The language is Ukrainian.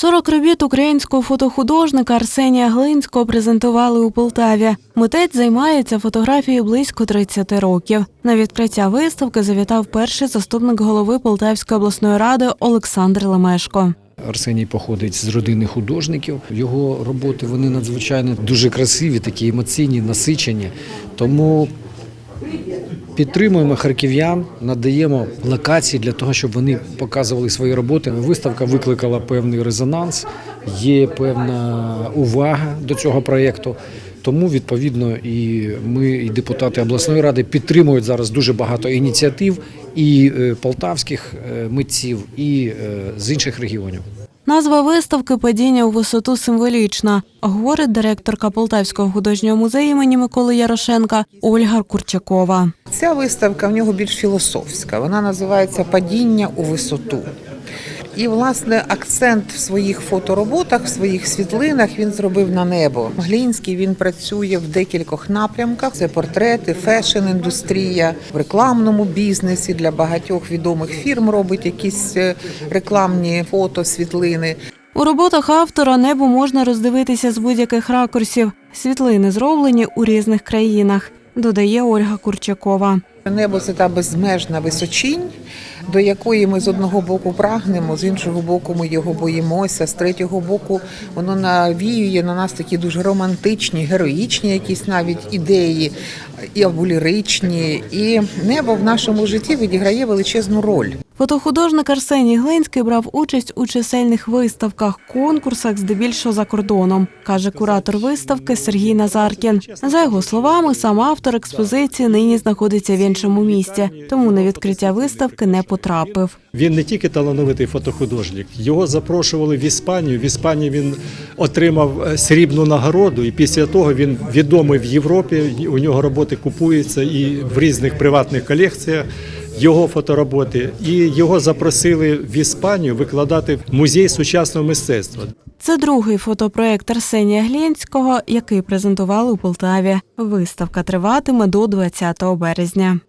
40 робіт українського фотохудожника Арсенія Глинського презентували у Полтаві. Митець займається фотографією близько 30 років. На відкриття виставки завітав перший заступник голови Полтавської обласної ради Олександр Лемешко. Арсеній походить з родини художників. Його роботи вони надзвичайно дуже красиві, такі емоційні, насичені. Тому підтримуємо харків'ян, надаємо локації для того, щоб вони показували свої роботи. Виставка викликала певний резонанс, є певна увага до цього проєкту. Тому відповідно і ми, і депутати обласної ради підтримують зараз дуже багато ініціатив і е, полтавських е, митців, і е, з інших регіонів. Назва виставки Падіння у висоту символічна, говорить директорка Полтавського художнього музею імені Миколи Ярошенка Ольга Курчакова. Ця виставка в нього більш філософська. Вона називається Падіння у висоту. І, власне, акцент в своїх фотороботах, в своїх світлинах він зробив на небо. Глінський він працює в декількох напрямках: це портрети, фешн-індустрія, в рекламному бізнесі для багатьох відомих фірм робить якісь е, рекламні фото, світлини. У роботах автора небо можна роздивитися з будь-яких ракурсів. Світлини зроблені у різних країнах, додає Ольга Курчакова. Небо це та безмежна височінь, до якої ми з одного боку прагнемо, з іншого боку, ми його боїмося. З третього боку, воно навіює на нас такі дуже романтичні, героїчні якісь навіть ідеї, і або ліричні. І небо в нашому житті відіграє величезну роль. Фотохудожник Арсеній Глинський брав участь у чисельних виставках, конкурсах, здебільшого за кордоном, каже куратор виставки Сергій Назаркін. За його словами, сам автор експозиції нині знаходиться в іншому місті, тому на відкриття виставки не потрапив. Він не тільки талановитий фотохудожник, його запрошували в Іспанію. В Іспанії він отримав е, срібну нагороду, і після того він відомий в Європі. У нього роботи купуються і в різних приватних колекціях. Його фотороботи, і його запросили в Іспанію викладати в музей сучасного мистецтва. Це другий фотопроект Арсенія Глінського, який презентували у Полтаві. Виставка триватиме до 20 березня.